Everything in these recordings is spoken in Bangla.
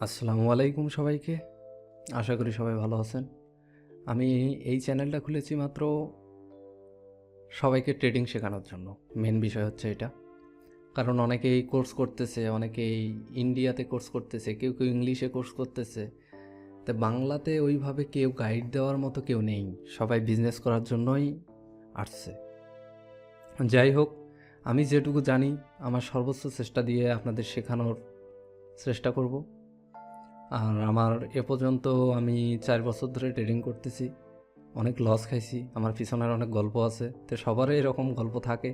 আসসালামু আলাইকুম সবাইকে। আশা করি সবাই ভালো আছেন। আমি এই চ্যানেলটা খুলেছি মাত্র সবাইকে ট্রেডিং শেখানোর জন্য। মেন বিষয় হচ্ছে এটা। কারণ অনেকেই কোর্স করতেছে, অনেকেই ইন্ডিয়াতে কোর্স করতেছে, কেউ কেউ ইংলিশে কোর্স করতেছে। তো বাংলাতে ওইভাবে কেউ গাইড দেওয়ার মতো কেউ নেই। সবাই বিজনেস করার জন্যই আসছে। যাই হোক, আমি যেটুকু জানি, আমার সর্বোচ্চ চেষ্টা দিয়ে আপনাদের শেখানোর চেষ্টা করব। আর আমার এ পর্যন্ত আমি চার বছর ধরে ট্রেডিং করতেছি, অনেক লস খাইছি, আমার পিছনের অনেক গল্প আছে, তো সবারই এরকম গল্প থাকে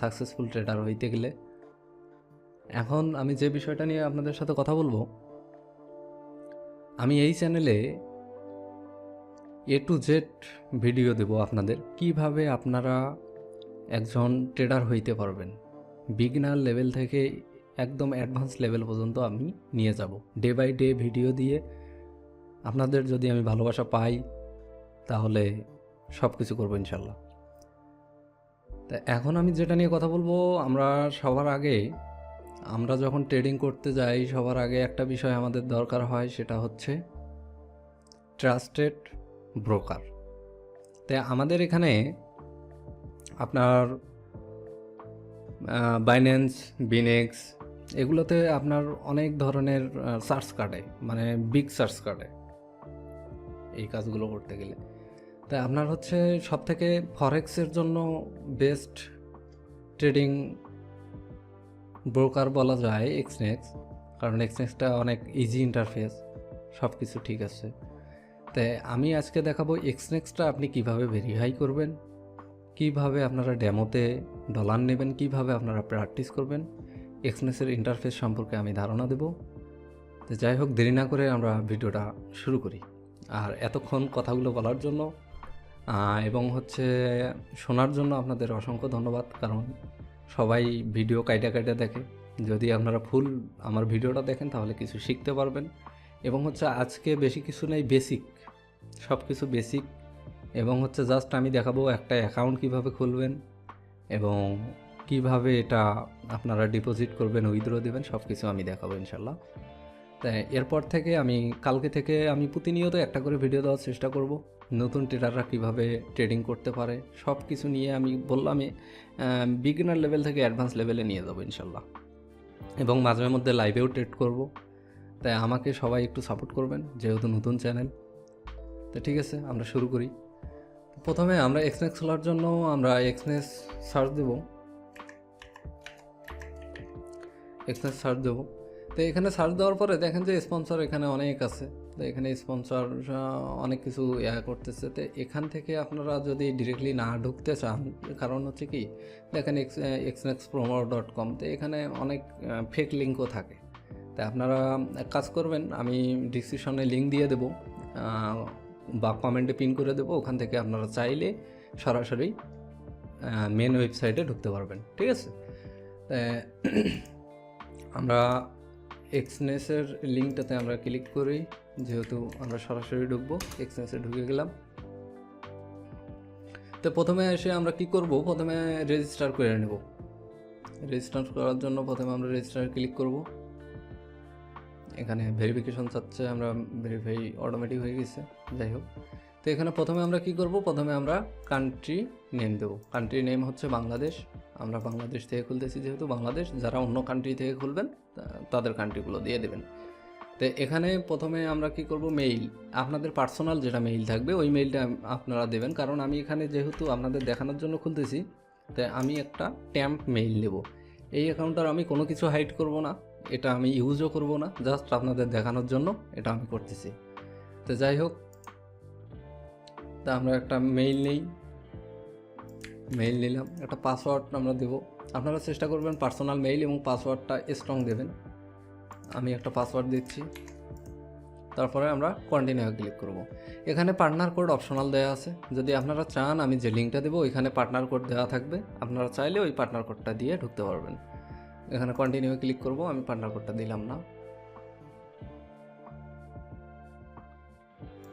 সাকসেসফুল ট্রেডার হইতে গেলে। এখন আমি যে বিষয়টা নিয়ে আপনাদের সাথে কথা বলব, আমি এই চ্যানেলে এ টু জেড ভিডিও দেব আপনাদের, কীভাবে আপনারা একজন ট্রেডার হইতে পারবেন। বিগনার লেভেল থেকে একদম অ্যাডভান্স লেভেল পর্যন্ত আমি নিয়ে যাব। ডে বাই ডে ভিডিও দিয়ে আপনাদের যদি আমি ভালোবাসা পাই, তাহলে সব কিছু করব ইনশাল্লাহ। তা এখন আমি যেটা নিয়ে কথা বলব, আমরা সবার আগে, আমরা যখন ট্রেডিং করতে যাই, সবার আগে একটা বিষয় আমাদের দরকার হয়, সেটা হচ্ছে ট্রাস্টেড ব্রোকার তাই আমাদের এখানে আপনার বাইন্যান্স বিনেক্স এগুলোতে আপনার অনেক ধরনের সার্চ কাটে মানে বিগ সার্চ কাটে এই কাজগুলো করতে গেলে। তাই আপনার হচ্ছে সব থেকে ফরেক্সের জন্য বেস্ট ট্রেডিং ব্রোকার বলা যায় এক্সনেক্স কারণ এক্সনেক্সটা অনেক ইজি ইন্টারফেস সব কিছু ঠিক আছে। তাই আমি আজকে দেখাবো এক্সনেক্সটা আপনি কীভাবে ভেরিফাই করবেন, কীভাবে আপনারা ডেমোতে ডলার নেবেন, কীভাবে আপনারা প্র্যাকটিস করবেন এক্সনেসের ইন্টারফেস সম্পর্কে আমি ধারণা দেব। তো যাই হোক, দেরি না করে আমরা ভিডিওটা শুরু করি। আর এতক্ষণ কথাগুলো বলার জন্য এবং হচ্ছে শোনার জন্য আপনাদের অসংখ্য ধন্যবাদ, কারণ সবাই ভিডিও কাইটা কাইটা দেখে। যদি আপনারা ফুল আমার ভিডিওটা দেখেন, তাহলে কিছু শিখতে পারবেন। এবং হচ্ছে আজকে বেশি কিছু নেই বেসিক সব কিছু বেসিক এবং হচ্ছে জাস্ট আমি দেখাবো একটা অ্যাকাউন্ট কীভাবে খুলবেন। এবং কীভাবে এটা আপনারা ডিপোজিট করবেন উইথড্র দেবেন সব কিছু আমি দেখাবো ইনশাল্লাহ। তাই এরপর থেকে আমি, কালকে থেকে আমি প্রতিনিয়ত একটা করে ভিডিও দেওয়ার চেষ্টা করব, নতুন ট্রেডাররা কীভাবে ট্রেডিং করতে পারে সব কিছু নিয়ে আমি বললাম বিগিনার লেভেল থেকে অ্যাডভান্স লেভেলে নিয়ে যাব ইনশাল্লাহ। এবং মাঝে মধ্যে লাইভেও ট্রেড করব তাই আমাকে সবাই একটু সাপোর্ট করবেন, যেহেতু নতুন চ্যানেল তো ঠিক আছে, আমরা শুরু করি। প্রথমে আমরা এক্সনেস খোলার জন্য আমরা এক্সনেস সার্চ দেব। এক্সনেস সার্চ দেবো। তো এখানে সার্চ দেওয়ার পরে দেখেন যে স্পন্সর এখানে অনেক আছে। তো এখানে স্পন্সর অনেক কিছু ইয়া করতেছে। তো এখান থেকে আপনারা যদি ডিরেক্টলি না ঢুকতে চান কারণ হচ্ছে কি, দেখেন x Exness promo dot com তো এখানে অনেক ফেক লিঙ্কও থাকে। তাই আপনারা কাজ করবেন, আমি ডিসক্রিপশনে লিঙ্ক দিয়ে দেবো বা কমেন্টে পিন করে দেবো, ওখান থেকে আপনারা চাইলে সরাসরি মেন ওয়েবসাইটে ঢুকতে পারবেন। ঠিক আছে? আমরা এক্সনেসের লিঙ্কটাতে আমরা ক্লিক করি, যেহেতু আমরা সরাসরি ঢুকবো এক্সনেসে ঢুকে গেলাম। তো প্রথমে এসে আমরা কি করব? প্রথমে রেজিস্টার করে নেব। রেজিস্টার করার জন্য প্রথমে আমরা রেজিস্টার ক্লিক করব। এখানে ভেরিফিকেশন চাচ্ছে, আমরা ভেরিফাই অটোমেটিক হয়ে গেছে, যাই হোক। তো এখানে প্রথমে আমরা কি করব? প্রথমে আমরা কান্ট্রি নেম দেবো। কান্ট্রি নেম হচ্ছে বাংলাদেশ। আমরা বাংলাদেশ থেকে খুলতেছি যেহেতু বাংলাদেশ, যারা অন্য কান্ট্রি থেকে খুলবেন তাদের কান্ট্রিগুলো দিয়ে দেবেন। তো এখানে প্রথমে আমরা কি করব? মেইল আপনাদের পার্সোনাল যেটা মেইল থাকবে, ওই মেইলটা আপনারা দেবেন। কারণ আমি এখানে যেহেতু আপনাদের দেখানোর জন্য খুলতেছি, তাই আমি একটা ট্যাম্প মেইল নেব। এই অ্যাকাউন্টটার আমি কোনো কিছু হাইড করব না। এটা আমি ইউজও করব না। জাস্ট আপনাদের দেখানোর জন্য এটা আমি করতেছি। তো যাই হোক, তা আমরা একটা মেইল নেই। মেইল নিলাম, একটা পাসওয়ার্ড আমরা দেবো। আপনারা চেষ্টা করবেন পার্সোনাল মেইল এবং পাসওয়ার্ডটা স্ট্রং দেবেন। আমি একটা পাসওয়ার্ড দিচ্ছি। তারপরে আমরা কন্টিনিউ ক্লিক করব। এখানে পার্টনার কোড অপশনাল দেওয়া আছে। যদি আপনারা চান, আমি যে লিঙ্কটা দেবো, ওইখানে পার্টনার কোড দেওয়া থাকবে। আপনারা চাইলে ওই পার্টনার কোডটা দিয়ে ঢুকতে পারবেন। এখানে কন্টিনিউ ক্লিক করব, আমি পার্টনার কোডটা দিলাম না।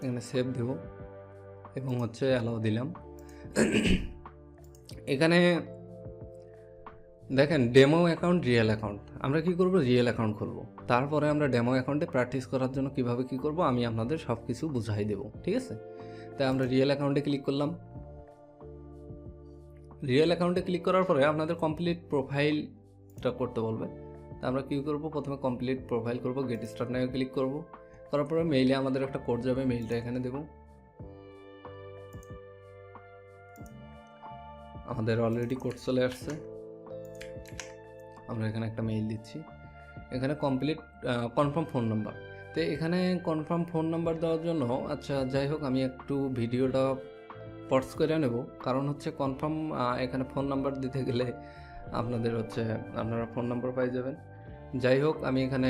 এখানে সেভ দেব এবং হচ্ছে অ্যালাউ দিলাম। এখানে দেখেন ডেমো অ্যাকাউন্ট রিয়েল অ্যাকাউন্ট আমরা কি করব? রিয়েল অ্যাকাউন্ট খুলব। তারপরে আমরা ডেমো অ্যাকাউন্টে প্র্যাকটিস করার জন্য কীভাবে কি করব? আমি আপনাদের সব কিছু বুঝাই দেবো, ঠিক আছে? তাই আমরা রিয়েল অ্যাকাউন্টে ক্লিক করলাম। রিয়েল অ্যাকাউন্টে ক্লিক করার পরে আপনাদের কমপ্লিট প্রোফাইলটা করতে বলবে। তা আমরা কী করব? প্রথমে কমপ্লিট প্রোফাইল করব গেট স্টার্ট নাও ক্লিক করব। করার পরে মেইলে আমাদের একটা কোড যাবে মেইলটা এখানে দেবো। আমাদের অলরেডি কোড চলে আসছে। আমরা এখানে একটা মেইল দিচ্ছি। এখানে কমপ্লিট কনফার্ম ফোন নাম্বার তো এখানে কনফার্ম ফোন নাম্বার দেওয়ার জন্য আচ্ছা যাই হোক, আমি একটু ভিডিওটা পটস করে নেব। কারণ হচ্ছে কনফার্ম এখানে ফোন নাম্বার দিতে গেলে আপনাদের হচ্ছে, আপনারা ফোন নাম্বার পাই যাবেন। যাই হোক, আমি এখানে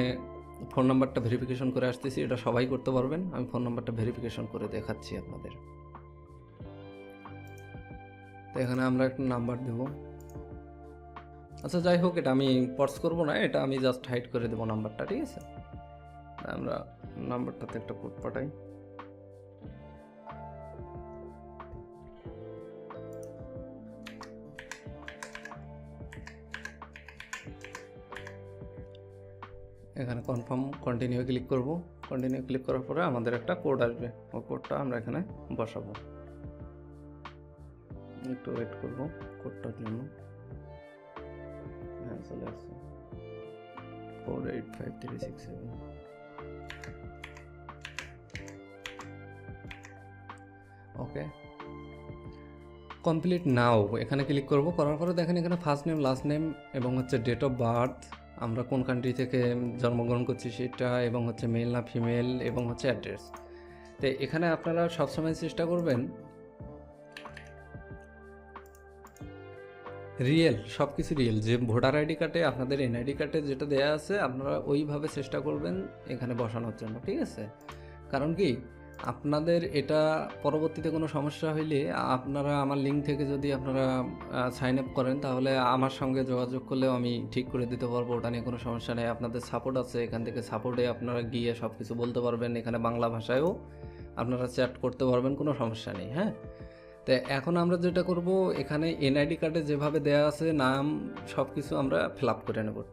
ফোন নাম্বারটা ভেরিফিকেশন করে আসতেছি। এটা সবাই করতে পারবেন। আমি ফোন নাম্বারটা ভেরিফিকেশন করে দেখাচ্ছি আপনাদের। তো এখানে আমরা একটা নাম্বার দেব। আচ্ছা যাই হোক, এটা আমি পটস করব না, এটা আমি জাস্ট হাইড করে দেবো নাম্বারটা, ঠিক আছে? আমরা নাম্বারটাতে একটা কোড পাঠাই। এখানে কনফার্ম কন্টিনিউ ক্লিক করব। কন্টিনিউ ক্লিক করার পরে আমাদের একটা কোড আসবে। ও কোডটা আমরা এখানে বসাবো। একটু ওয়েট করব কোডটার জন্য। হ্যাঁ চলে আসছে। Four eight five three six seven okay complete now এখানে ক্লিক করব, করার পরে দেখেন এখানে ফার্স্ট নেম লাস্ট নেম এবং হচ্ছে ডেট অফ বার্থ আমরা কোন কান্ট্রি থেকে জন্মগ্রহণ করছি সেটা এবং হচ্ছে মেল না ফিমেল এবং হচ্ছে অ্যাড্রেস তো এখানে আপনারা সবসময় চেষ্টা করবেন রিয়েল সব কিছু রিয়েল যে ভোটার আইডি কার্ডে, আপনাদের এনআইডি কার্ডে যেটা দেয়া আছে, আপনারা ওইভাবে চেষ্টা করবেন এখানে বসানোর জন্য, ঠিক আছে? কারণ কি, আপনাদের এটা পরবর্তীতে কোনো সমস্যা হইলে আপনারা আমার লিঙ্ক থেকে যদি আপনারা সাইন আপ করেন, তাহলে আমার সঙ্গে যোগাযোগ করলেও আমি ঠিক করে দিতে পারব। ওটা নিয়ে কোনো সমস্যা নেই। আপনাদের সাপোর্ট আছে, এখান থেকে সাপোর্টে আপনারা গিয়ে সব কিছু বলতে পারবেন। এখানে বাংলা ভাষায়ও আপনারা চ্যাট করতে পারবেন, কোনো সমস্যা নেই হ্যাঁ? তো এখন আমরা যেটা করব, এখানে এনআইডি কার্ডে যেভাবে দেয়া আছে, নাম সব কিছু আমরা ফিল আপ করে নেব।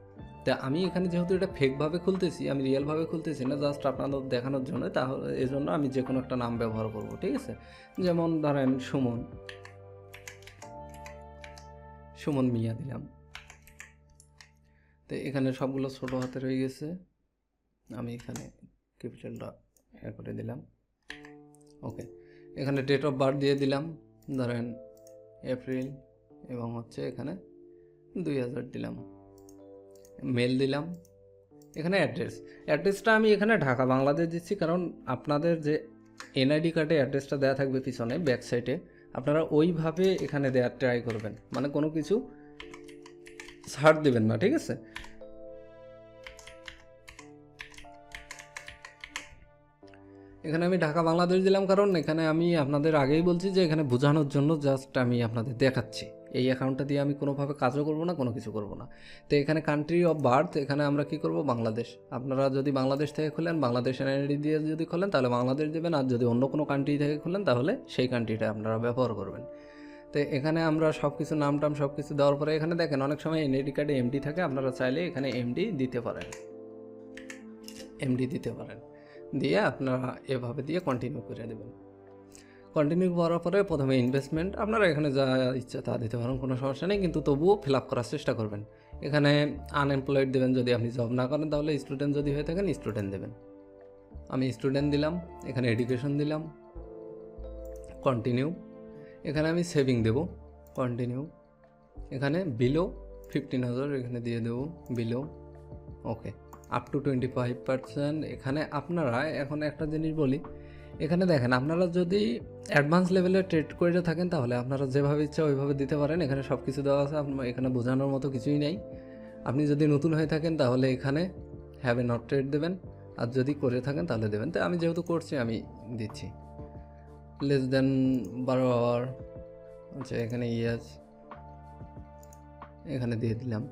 তা আমি এখানে যেহেতু এটা ফেকভাবে খুলতেছি, আমি রিয়েলভাবে খুলতেছি না জাস্ট আপনাদের দেখানোর জন্য, তাহলে এই জন্য আমি যে কোনো একটা নাম ব্যবহার করব, ঠিক আছে? যেমন ধরেন সুমন। সুমন মিয়া দিলাম। তো এখানে সবগুলো ছোটো হাতে রয়ে গেছে। আমি এখানে ক্যাপিটালটা করে দিলাম। ওকে এখানে ডেট অফ বার্থ দিয়ে দিলাম। ধরেন এপ্রিল এবং হচ্ছে এখানে দুই হাজার দিলাম। মেল দিলাম। এখানে অ্যাড্রেস। অ্যাড্রেসটা আমি এখানে ঢাকা বাংলাদেশ দিচ্ছি কারণ আপনাদের যে এনআইডি কার্ডে অ্যাড্রেসটা দেওয়া থাকবে পিছনে, ব্যাক সাইডে, আপনারা ওইভাবে এখানে দেওয়ার ট্রাই করবেন। মানে কোনো কিছু ছাড় দেবেন না, ঠিক আছে? এখানে আমি ঢাকা, বাংলাদেশ দিলাম কারণ এখানে আমি আপনাদের আগেই বলছি যে এখানে বোঝানোর জন্য জাস্ট আমি আপনাদের দেখাচ্ছি। এই অ্যাকাউন্টটা দিয়ে আমি কোনোভাবে কাজও করব না, কোনো কিছু করব না। তো এখানে কান্ট্রি অফ বার্থ এখানে আমরা কি করব? বাংলাদেশ। আপনারা যদি বাংলাদেশ থেকে খোলেন, বাংলাদেশ এনআইডি দিয়ে যদি খোলেন, তাহলে বাংলাদেশ দেবেন। আর যদি অন্য কোনো কান্ট্রি থেকে খোলেন, তাহলে সেই কান্ট্রিটা আপনারা ব্যবহার করবেন। তো এখানে আমরা সব কিছু নাম টাম সব কিছু দেওয়ার পরে এখানে দেখেন, অনেক সময় এনআইডি কার্ডে এমডি থাকে, আপনারা চাইলে এখানে এমডি দিতে পারেন। এমডি দিতে পারেন। দিয়ে আপনারা এভাবে দিয়ে কন্টিনিউ করে দেবেন। কন্টিনিউ করার পরে প্রথমে ইনভেস্টমেন্ট আপনারা এখানে যা ইচ্ছা তা দিতে পারেন, কোনো সমস্যা নেই, কিন্তু তবুও ফিল আপ করার চেষ্টা করবেন। এখানে আনএমপ্লয়েড দেবেন যদি আপনি জব না করেন, তাহলে স্টুডেন্ট যদি হয়ে থাকেন স্টুডেন্ট দেবেন। আমি স্টুডেন্ট দিলাম, এখানে এডুকেশন দিলাম কন্টিনিউ এখানে আমি সেভিং দেব কন্টিনিউ এখানে বিলো ফিফটিন হাজার, এখানে দিয়ে দেবো below okay up to twenty five percent এখানে আপনারা, এখন একটা জিনিস বলি, এখানে দেখেন, আপনারা যদি অ্যাডভান্স লেভেলে ট্রেড করে থাকেন, তাহলে আপনারা যেভাবে ইচ্ছা ওইভাবে দিতে পারেন। এখানে সব কিছু দেওয়া আছে, আপনার এখানে বোঝানোর মতো কিছুই নেই। আপনি যদি নতুন হয়ে থাকেন, তাহলে এখানে হ্যাভ এ নট ট্রেড দেবেন। আর যদি করে থাকেন, তাহলে দেবেন। তো আমি যেহেতু করছি, আমি দিচ্ছি। লেস দেন বারো আওয়ার আচ্ছা এখানে ইয়াস এখানে দিয়ে দিলাম।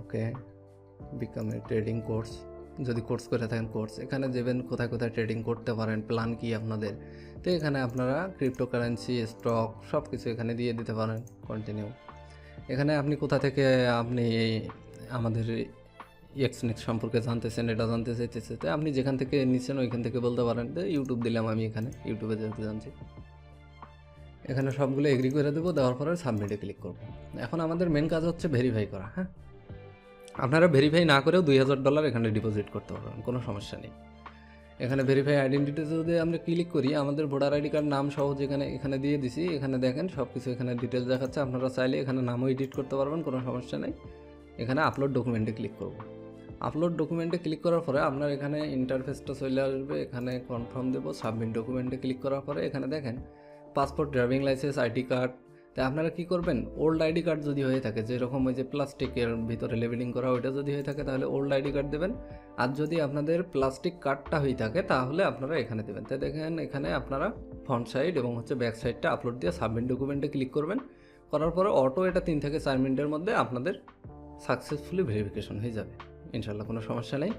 Okay become a trading course যদি কোর্স করে থাকেন কোর্স এখানে দেবেন কোথায় কোথায় ট্রেডিং করতে পারেন প্ল্যান কি আপনাদের? তো এখানে আপনারা ক্রিপ্টোকারেন্সি স্টক সব কিছু এখানে দিয়ে দিতে পারেন কন্টিনিউ এখানে আপনি কোথা থেকে আপনি আমাদের এক্সনেক্স সম্পর্কে জানতেছেন, এটা জানতে চাইতেছে, তো আপনি যেখান থেকে নিচ্ছেন ওইখান থেকে বলতে পারেন, তো ইউটিউব দিলাম আমি এখানে ইউটিউবে যেহেতু জানছি। এখানে সবগুলো এগ্রি করে দেবো, দেওয়ার পরে সাবমিটে ক্লিক করব। এখন আমাদের মেন কাজ হচ্ছে ভেরিফাই করা হ্যাঁ? আপনারা ভেরিফাই না করেও দুই হাজার ডলার এখানে ডিপোজিট করতে পারবেন, কোনো সমস্যা নেই। এখানে ভেরিফাই আইডেন্টিটি যদি আমরা ক্লিক করি, আমাদের ভোটার আইডি কার্ড নাম সহ যেখানে, এখানে দিয়ে দিছি, এখানে দেখেন সব কিছু এখানে ডিটেলস দেখাচ্ছে, আপনারা চাইলে এখানে নামও এডিট করতে পারবেন, কোনো সমস্যা নেই। এখানে আপলোড ডকুমেন্টে ক্লিক করব। আপলোড ডকুমেন্টে ক্লিক করার পরে আপনার এখানে ইন্টারফেসটা চলে আসবে, এখানে কনফার্ম দেবো সাবমিট ডকুমেন্টে ক্লিক করার পরে এখানে দেখেন passport driving licence ID card তাই আপনারা কি করবেন? ওল্ড আইডি কার্ড যদি হয়ে থাকে, যেরকম ওই যে প্লাস্টিকের ভিতরে লেবেলিং করা, ওইটা যদি হয়ে থাকে, তাহলে ওল্ড আইডি কার্ড দেবেন। আর যদি আপনাদের প্লাস্টিক কার্ডটা হয়ে থাকে, তাহলে আপনারা এখানে দেবেন। তাই দেখেন, এখানে আপনারা ফ্রন্ট সাইড এবং হচ্ছে ব্যাক সাইডটা আপলোড দিয়ে সাবমিট ডকুমেন্টে ক্লিক করবেন। করার পরে অটো এটা তিন থেকে চার মিনিটের মধ্যে আপনাদের সাকসেসফুলি ভেরিফিকেশন হয়ে যাবে। ইনশাল্লাহ কোনো সমস্যা নেই।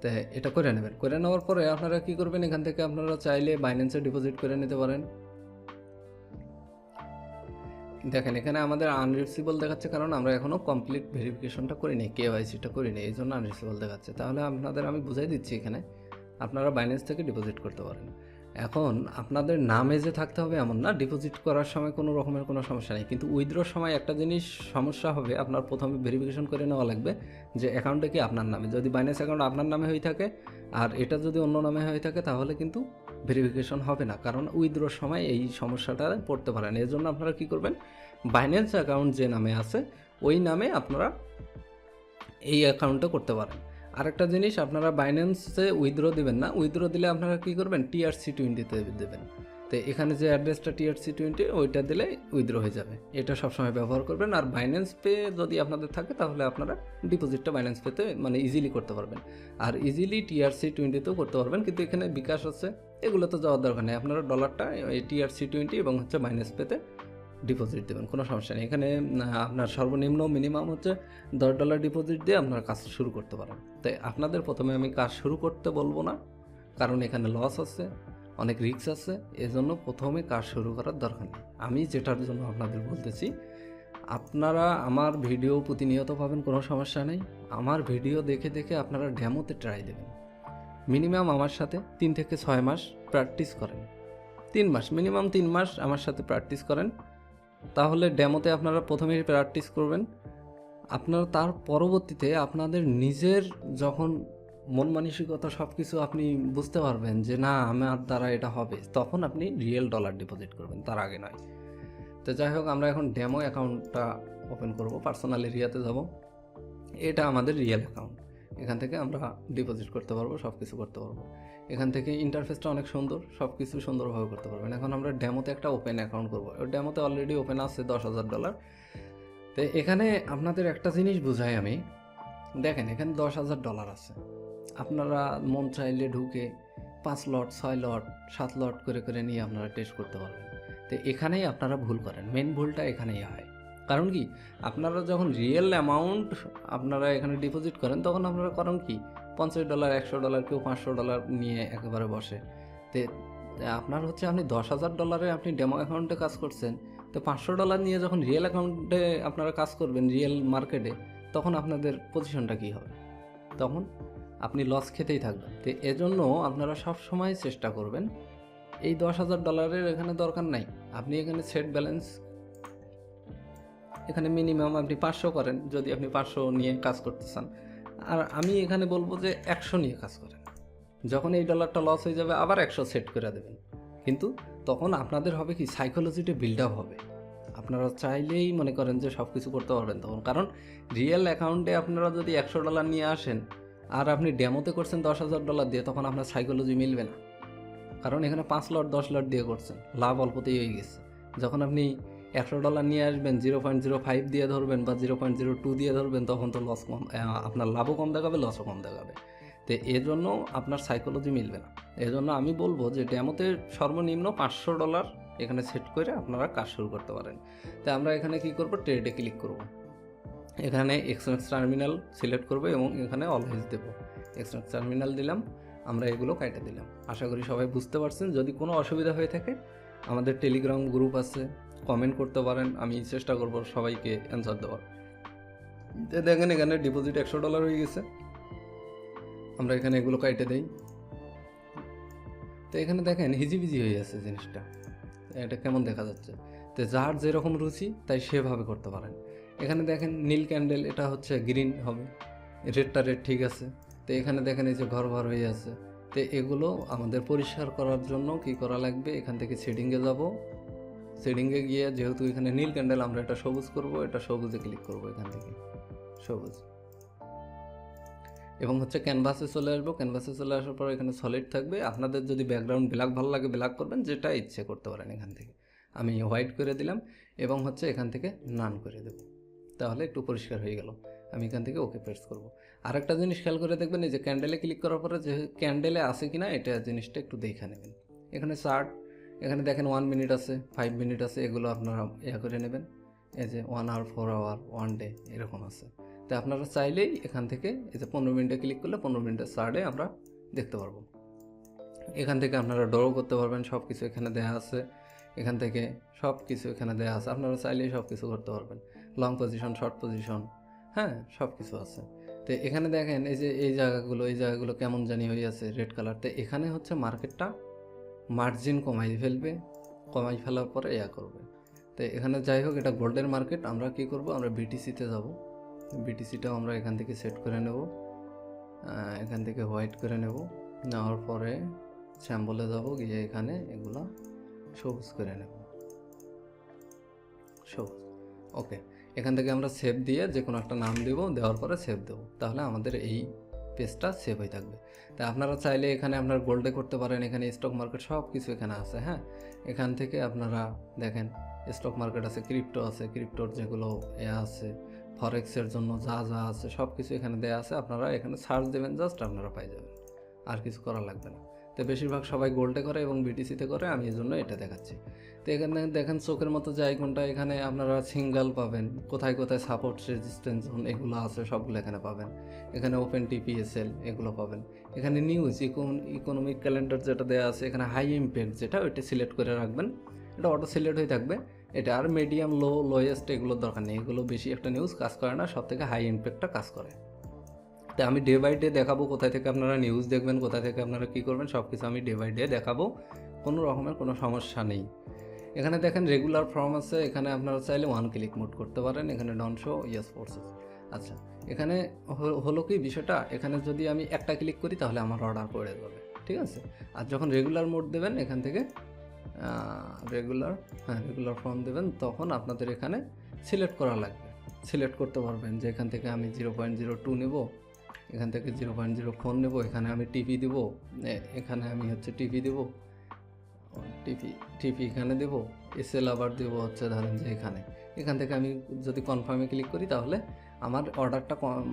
তো এটা করে নেবেন। করে নেওয়ার পরে আপনারা কি করবেন? এখান থেকে আপনারা চাইলে বাইন্যান্সে ডিপোজিট করে নিতে পারেন। দেখেন, এখানে আমাদের আনরিসিবল দেখাচ্ছে কারণ আমরা এখনও কমপ্লিট ভেরিফিকেশনটা করি করিনি কেওয়াইসিটা করিনি, এই জন্য আনরিসিবল দেখাচ্ছে। তাহলে আপনাদের আমি বুঝাই দিচ্ছি এখানে, আপনারা বাইন্যান্স থেকে ডিপোজিট করতে পারেন। এখন আপনাদের নামে যে থাকতে হবে এমন না ডিপোজিট করার সময় কোনো রকমের কোনো সমস্যা নেই। কিন্তু উইথড্রোর সময় একটা জিনিস সমস্যা হবে, আপনার প্রথমে ভেরিফিকেশন করে নেওয়া লাগবে যে অ্যাকাউন্টটা কি আপনার নামে। যদি বাইন্যান্স অ্যাকাউন্ট আপনার নামে হয়ে থাকে, আর এটা যদি অন্য নামে হয়ে থাকে, তাহলে কিন্তু ভেরিফিকেশন হবে না। কারণ উইথড্রোর সময় এই সমস্যাটা পড়তে পারেন এর জন্য আপনারা কি করবেন? বাইন্যান্স অ্যাকাউন্ট যে নামে আছে, ওই নামে আপনারা এই অ্যাকাউন্টটা করতে পারেন। আরেকটা জিনিস, আপনারা বাইন্যান্সে উইথড্র দেবেন না। উইথড্র দিলে আপনারা কী করবেন? টিআরসি টোয়েন্টিতে দেবেন। তো এখানে যে অ্যাড্রেসটা টিআরসি টোয়েন্টি ওইটা দিলে উইথড্র হয়ে যাবে। এটা সবসময় ব্যবহার করবেন। আর বাইন্যান্স পে যদি আপনাদের থাকে, তাহলে আপনারা ডিপোজিটটা বাইন্যান্স পেতে মানে ইজিলি করতে পারবেন। আর ইজিলি টিআরসি টোয়েন্টিতেও করতে পারবেন। কিন্তু এখানে বিকাশ আছে। এগুলো তো যাওয়ার দরকার নেই। আপনারা ডলারটা এই টিআরসি টোয়েন্টি এবং হচ্ছে মাইনাস পেতে ডিপোজিট দেবেন, কোনো সমস্যা নেই। এখানে আপনার সর্বনিম্ন মিনিমাম হচ্ছে দশ ডলার ডিপোজিট দিয়ে আপনারা কাজ শুরু করতে পারেন। তাই আপনাদের প্রথমে আমি কাজ শুরু করতে বলব না, কারণ এখানে লস আছে, অনেক রিস্ক আছে, এজন্য প্রথমে কাজ শুরু করার দরকার নেই। আমি যেটার জন্য আপনাদের বলতেছি, আপনারা আমার ভিডিও প্রতিনিয়ত পাবেন, কোনো সমস্যা নেই। আমার ভিডিও দেখে দেখে আপনারা ড্যামোতে ট্রাই দেবেন। মিনিমাম আমার সাথে তিন থেকে ছয় মাস প্র্যাকটিস করেন। তিন মাস, মিনিমাম তিন মাস আমার সাথে প্র্যাকটিস করেন। তাহলে ডেমোতে আপনারা প্রথমেই প্র্যাকটিস করবেন। আপনারা তার পরবর্তীতে আপনাদের নিজের যখন মন মানসিকতা সব কিছু আপনি বুঝতে পারবেন যে, না, আমার দ্বারা এটা হবে, তখন আপনি রিয়েল ডলার ডিপোজিট করবেন, তার আগে নয়। তো যাই হোক, আমরা এখন ডেমো অ্যাকাউন্টটা ওপেন করব পার্সোনাল এরিয়াতে যাব। এটা আমাদের রিয়েল অ্যাকাউন্ট এখান থেকে আমরা ডিপোজিট করতে পারব সব কিছু করতে পারব। এখান থেকে ইন্টারফেসটা অনেক সুন্দর সব কিছু সুন্দরভাবে করতে পারবেন। এখন আমরা ড্যামোতে একটা ওপেন অ্যাকাউন্ট করব। ডেমোতে অলরেডি ওপেন আছে দশ হাজার ডলার তো এখানে আপনাদের একটা জিনিস বুঝাই আমি। দেখেন, এখানে দশ হাজার ডলার আছে। আপনারা মন চাইলে ঢুকে পাঁচ লট, ছয় লট, সাত লট করে করে নিয়ে আপনারা টেস্ট করতে পারবেন। তো এখানেই আপনারা ভুল করেন। মেন ভুলটা এখানেই হয়। কারণ কি? আপনারা যখন রিয়েল অ্যামাউন্ট আপনারা এখানে ডিপোজিট করেন, তখন আপনারা করেন কি? পঞ্চাশ ডলার একশো ডলার কেউ পাঁচশো ডলার নিয়ে একেবারে বসে। তে আপনার হচ্ছে আপনি দশ হাজার ডলারে আপনি ডেমো অ্যাকাউন্টে কাজ করছেন, তো পাঁচশো ডলার নিয়ে যখন রিয়েল অ্যাকাউন্টে আপনারা কাজ করবেন রিয়েল মার্কেটে তখন আপনাদের পজিশনটা কী হবে? তখন আপনি লস খেতেই থাকবেন। তো, এজন্য আপনারা সব সময় চেষ্টা করবেন, এই দশ হাজার ডলারের এখানে দরকার নাই। আপনি এখানে সেট ব্যালেন্স এখানে মিনিমাম আপনি পাঁচশো করেন যদি আপনি পাঁচশো নিয়ে কাজ করতে চান। আর আমি এখানে বলব যে একশো নিয়ে কাজ করেন। যখন এই ডলারটা লস হয়ে যাবে, আবার একশো সেট করে দেবেন। কিন্তু তখন আপনাদের হবে কি সাইকোলজিটা বিল্ড আপ হবে। আপনারা চাইলেই মনে করেন যে সব কিছু করতে পারবেন তখন। কারণ রিয়েল অ্যাকাউন্টে আপনারা যদি একশো ডলার নিয়ে আসেন, আর আপনি ডেমোতে করছেন দশ হাজার ডলার দিয়ে, তখন আপনার সাইকোলজি মিলবে না। কারণ এখানে পাঁচ লট দশ লট দিয়ে করছেন। লাভ অল্পতেই হয়ে গেছে। যখন আপনি একশো ডলার নিয়ে আসবেন, জিরো পয়েন্ট জিরো ফাইভ দিয়ে ধরবেন বা জিরো পয়েন্ট জিরো টু দিয়ে ধরবেন, তখন তো লস কম আপনার লাভও কম দেখাবে লসও কম দেখাবে। তো এর জন্য আপনার সাইকোলজি মিলবে না। এর জন্য আমি বলব যে ডেমোতে সর্বনিম্ন পাঁচশো ডলার এখানে সেট করে আপনারা কাজ শুরু করতে পারেন। তো আমরা এখানে কি করব? ট্রেডে ক্লিক করব। এখানে এক্সচেঞ্জ টার্মিনাল সিলেক্ট করব এবং এখানে অলওয়েজ দেবো। এক্সচেঞ্জ টার্মিনাল দিলাম, আমরা এগুলো কাইটে দিলাম। আশা করি সবাই বুঝতে পারছেন। যদি কোনো অসুবিধা হয়ে থাকে, আমাদের টেলিগ্রাম গ্রুপ আছে। কমেন্ট করতে পারেন, আমি চেষ্টা করব সবাইকে অ্যান্সার দেওয়ার। দেখেন এখানে ডিপোজিট একশো ডলার হয়ে গেছে। আমরা এখানে এগুলো কাইটে দেই। তো এখানে দেখেন হিজিবিজি হয়ে আছে জিনিসটা। এটা কেমন দেখা যাচ্ছে? তো যার যেরকম রুচি, তাই সেভাবে করতে পারেন। এখানে দেখেন নীল ক্যান্ডেল এটা হচ্ছে গ্রিন হবে। রেডটা রেড ঠিক আছে। তো এখানে দেখেন এই যে ঘর ঘর হয়ে আছে। তো এগুলো আমাদের পরিষ্কার করার জন্য কি করা লাগবে? এখান থেকে সেটিংয়ে যাব। সেটিংয়ে গিয়ে যেহেতু এখানে নীল ক্যান্ডেল আমরা এটা সবুজ করব, এটা সবুজে ক্লিক করব এখান থেকে। সবুজ। এবং হচ্ছে ক্যানভাসে চলে আসব। ক্যানভাসে চলে আসার পর এখানে সলিড থাকবে। আপনাদের যদি ব্যাকগ্রাউন্ড ব্ল্যাক ভালো লাগে ব্ল্যাক করবেন, যেটা ইচ্ছে করতে পারেন এখান থেকে। আমি হোয়াইট করে দিলাম এবং হচ্ছে এখান থেকে নান করে দেব। তাহলে একটু পরিষ্কার হয়ে গেল। আমি এখান থেকে ওকে প্রেস করব। আরেকটা জিনিস খেয়াল করে দেখবেন, এই যে ক্যান্ডেলে ক্লিক করার পরে যে ক্যান্ডেলে আছে কি না এটা জিনিসটা একটু দেখে নেবেন। এখানে চার্ট এখানে দেখেন ওয়ান মিনিট আছে ফাইভ মিনিট আছে, এগুলো আপনারা ইয়া করে নেবেন। এই যে one hour four hour one day এরকম আছে। তো আপনারা চাইলেই এখান থেকে এই যে পনেরো মিনিটে ক্লিক করলে পনেরো মিনিটের চার্টে আমরা দেখতে পারব। এখান থেকে আপনারা ড্র করতে পারবেন সব কিছু এখানে দেওয়া আছে। এখান থেকে সব কিছু এখানে দেওয়া আছে। আপনারা চাইলেই সব কিছু করতে পারবেন। লং পজিশন শর্ট পজিশন হ্যাঁ সব কিছু আছে। তো এখানে দেখেন এই যে এই জায়গাগুলো এই জায়গাগুলো কেমন জানি হয়ে আছে রেড কালার তো এখানে হচ্ছে মার্কেটটা মার্জিন কমাই ফেলবে, কমাই ফেলার পরে ইয়া করবে। তো এখানে যাই হোক, এটা গোল্ডের মার্কেট, আমরা কি করব? আমরা বিটিসিতে যাব। বিটিসিটাও আমরা এখান থেকে সেট করে নেব। এখান থেকে হোয়াইট করে নেব। নেওয়ার পরে স্যাম্বলে যাব, গিয়ে এখানে এগুলো সবুজ করে নেব। সবুজ। ওকে, এখান থেকে আমরা সেভ দিয়ে যে কোনো একটা নাম দেব, দেওয়ার পরে সেভ দেবো। তাহলে আমাদের এই পেজটা সেভ হয়ে থাকবে। তা আপনারা চাইলে এখানে আপনার গোল্ডে করতে পারেন, এখানে স্টক মার্কেট সব কিছু এখানে আছে হ্যাঁ? এখান থেকে আপনারা দেখেন স্টক মার্কেট আছে ক্রিপ্টো আছে ক্রিপ্টোর যেগুলো এ আছে ফরেক্সের জন্য যা যা আছে সব কিছু এখানে দেওয়া আছে, আপনারা এখানে সার্চ দেবেন জাস্ট আপনারা পাই যাবেন। আর কিছু করা লাগবে না। তো বেশিরভাগ সবাই গোল্ডে করে এবং বিটিসিতে করে, আমি এই জন্য এটা দেখাচ্ছি। তো এখানে দেখেন চোখের মতো যে এখানে আপনারা সিঙ্গেল পাবেন। কোথায় কোথায় সাপোর্ট রেজিস্ট্যান্স জোন এগুলো আছে, সবগুলো এখানে পাবেন। এখানে ওপেন টিপিএসএল এগুলো পাবেন। এখানে নিউজ ইকোন ইকোনমিক ক্যালেন্ডার যেটা দেওয়া আছে, এখানে হাই ইম্প্যাক্ট যেটা, ওইটা সিলেক্ট করে রাখবেন। এটা অটো সিলেক্ট হয়ে থাকবে। এটা আর মিডিয়াম লো লোয়েস্ট এগুলোর দরকার নেই। এগুলো বেশি একটা নিউজ কাজ করে না সব থেকে হাই ইম্প্যাক্টটা কাজ করে। তো আমি ডে বাই ডে দেখাবো কোথায় থেকে আপনারা নিউজ দেখবেন, কোথায় থেকে আপনারা কী করবেন সব কিছু আমি ডে বাই ডে দেখাবো। কোনো রকমের কোনো সমস্যা নেই। এখানে দেখেন রেগুলার ফর্ম আছে, এখানে আপনারা চাইলে ওয়ান ক্লিক মোড করতে পারেন, এখানে ডন শো ইয়েস ফোর্সেস আচ্ছা এখানে হলো কি বিষয়টা? এখানে যদি আমি একটা ক্লিক করি, তাহলে আমার অর্ডার পড়ে যাবে, ঠিক আছে? আর যখন রেগুলার মোড দেবেন, এখান থেকে রেগুলার হ্যাঁ রেগুলার ফর্ম দেবেন, তখন আপনাদের এখানে সিলেক্ট করা লাগবে। সিলেক্ট করতে পারবেন যে এখান থেকে আমি জিরো পয়েন্ট জিরো টু নেব, এখান থেকে জিরো পয়েন্ট জিরো ফোর নেব, এখানে আমি টিভি দেবো এখানে আমি হচ্ছে টিভি দেবো। টিপি টিপি এখানে দেবো, এসএল আবার দেবো হচ্ছে ধরেন যে এখানে। এখান থেকে আমি যদি কনফার্মে ক্লিক করি তাহলে আমার অর্ডারটা কম,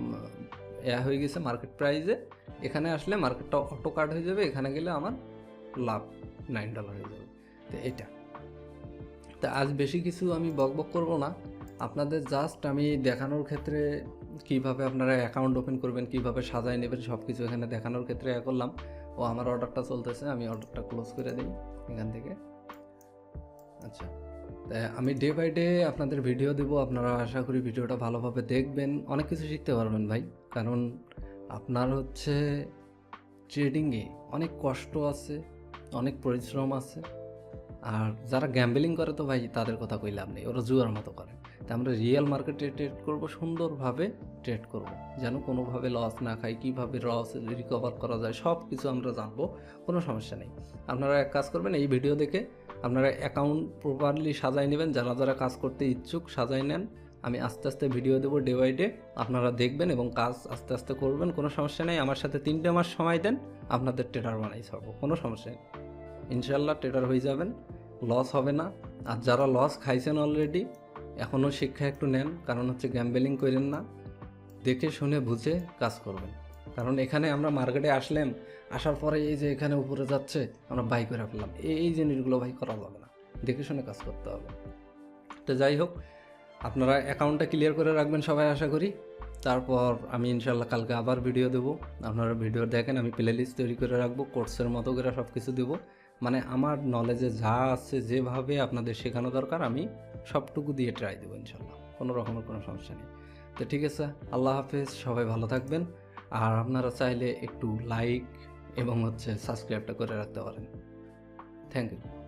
এ হয়ে গেছে মার্কেট প্রাইসে এখানে আসলে মার্কেটটা অটো কাট হয়ে যাবে, এখানে গেলে আমার লাভ নাইন ডলার হয়ে যাবে। তো এটা। তা আজ বেশি কিছু আমি বক বক করব না। আপনাদের জাস্ট আমি দেখানোর ক্ষেত্রে কীভাবে আপনারা অ্যাকাউন্ট ওপেন করবেন, কীভাবে সাজায় নেবেন সব কিছু এখানে দেখানোর ক্ষেত্রে এ করলাম। ও আমার অর্ডারটা চলতেছে, আমি অর্ডারটা ক্লোজ করে দিই। এখান থেকে। আচ্ছা আমি ডে বাই ডে আপনাদের ভিডিও দেবো। আপনারা আশা করি ভিডিওটা ভালোভাবে দেখবেন। অনেক কিছু শিখতে পারবেন ভাই। কারণ আপনার হচ্ছে ট্রেডিংয়ে অনেক কষ্ট আছে, অনেক পরিশ্রম আছে। আর যারা গ্যাম্বলিং করে তো ভাই, তাদের কথা কই লাভ নেই। ওরা জুয়ার মতো করে। তা আমরা রিয়েল মার্কেটে ট্রেড করব, সুন্দরভাবে ট্রেড করব। যেন কোনোভাবে লস না খাই, কীভাবে লস রিকভার করা যায় সব কিছু আমরা জানব। কোনো সমস্যা নেই। আপনারা এক কাজ করবেন, এই ভিডিও দেখে আপনারা অ্যাকাউন্ট প্রপারলি সাজাই নেবেন। যারা যারা কাজ করতে ইচ্ছুক, সাজাই নেন। আমি আস্তে আস্তে ভিডিও দেবো ডে বাই ডে আপনারা দেখবেন এবং কাজ আস্তে আস্তে করবেন। কোনো সমস্যা নেই। আমার সাথে তিনটে মাস সময় দেন। আপনাদের ট্রেডার বানাই ছাড়বো। কোনো সমস্যা নেই। ইনশাল্লাহ ট্রেডার হয়ে যাবেন, লস হবে না। আর যারা লস খাইছেন অলরেডি এখনও শিক্ষা একটু নেন, কারণ হচ্ছে গ্যাম্বেলিং করেন না। দেখে শুনে বুঝে কাজ করবেন। কারণ এখানে আমরা মার্কেটে আসলাম, আসার পরে এই যে এখানে উপরে যাচ্ছে, আমরা বাই করে ফেললাম। এই জিনিসগুলো ভাই করা যাবে না। দেখে শুনে কাজ করতে হবে। তো যাই হোক, আপনারা অ্যাকাউন্টটা ক্লিয়ার করে রাখবেন সবাই আশা করি। তারপর আমি ইনশাল্লাহ কালকে আবার ভিডিও দেবো। আপনারা ভিডিও দেখেন, আমি প্লে লিস্ট তৈরি করে রাখব কোর্সের মতো করে সব কিছু দেবো। মানে আমার নলেজে যা আছে যেভাবে আপনাদের শেখানো দরকার, আমি সবটুকু দিয়ে ট্রাই দেবো ইনশাল্লাহ। কোনো রকমের কোনো সমস্যা নেই। তো ঠিক আছে, আল্লাহ হাফেজ, সবাই ভালো থাকবেন। আর আপনারা চাইলে একটু লাইক এবং হচ্ছে সাবস্ক্রাইবটা করে রাখতে পারেন। Thank you